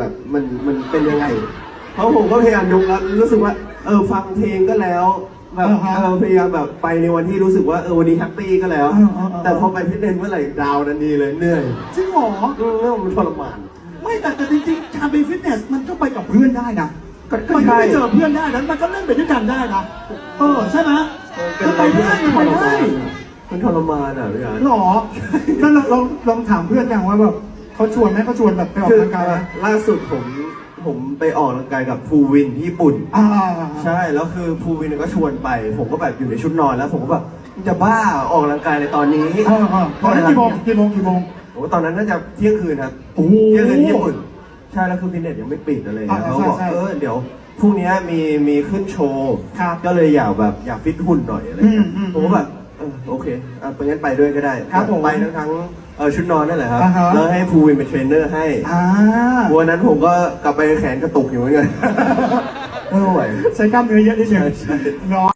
แบบมันมันเป็นยังไง เพราะผมก็พยายามยกแล้วรู้สึกว่า เออฟังเพลงก็แล้วแบบอ่าฮะเออพยายามแบบไปในวันที่รู้สึกว่าเออวันนี้แฮปปี้ก็แล้ว อ่าอ่าอ่า แต่พอไปฟิตเนสเมื่อไหร่ดาวน์ทันทีเลยเหนื่อยจริงเหรออืมแล้วมันทรมาน ไม่แต่แต่จริงๆการไปฟิตเนสมันก็ไปกับเพื่อนได้นะก็ก็มันก็ใช่ไปเจอเพื่อนได้นะมันก็เล่นไปด้วยกันได้นะเออใช่ไหมเออเป็นมันอะไรไปที่ได้มันมันทไปรได้มานอะมันทรมานอะพี่อาร์ตหรอนั่นเราลองลองถามเพื่อนยังว่าแบบ เขาชวนไหมเขาชวนแบบไปออกคือกำลังกายไหมล่าสุดผมผมไปออกกำลังกายกับภูวินที่ญี่ปุ่น อ่า ใช่แล้วคือภูวินก็ชวนไป ผมก็แบบอยู่ในชุดนอนแล้ว ผมก็แบบมึงจะบ้าออกกำลังกายในตอนนี้เออเออตอนนั้นกี่โมงกี่โมงกี่โมง โอ้ตอนนั้นน่าจะเที่ยงคืนครับโอ้โหเที่ยงคืนที่ญี่ปุ่นใช่แล้วคือฟิตเนสยังไม่ปิดอะไรเงี้ยอ่าเขาบอกใช่ใช่เออเดี๋ยวพรุ่งนี้มีมีขึ้นโชว์ครับก็เลยอยากแบบอยากฟิตหุ่นหน่อยอะไรเงี้ยอืมอืม ผมก็แบบเออโอเคอะไปงั้นไปด้วยก็ได้ครับผมไปทั้งทั้งเออชุดนอนนั่นแหละครับอ่าฮะ แล้วให้ภูวินเป็นเทรนเนอร์ให้อ่าวันนั้นผมก็กลับไปแขนกระตุกอยู่เหมือนกัน ไม่ไหว ใช้กล้ามเนื้อเยอะนิดนึงใช่ใช่ เนาะ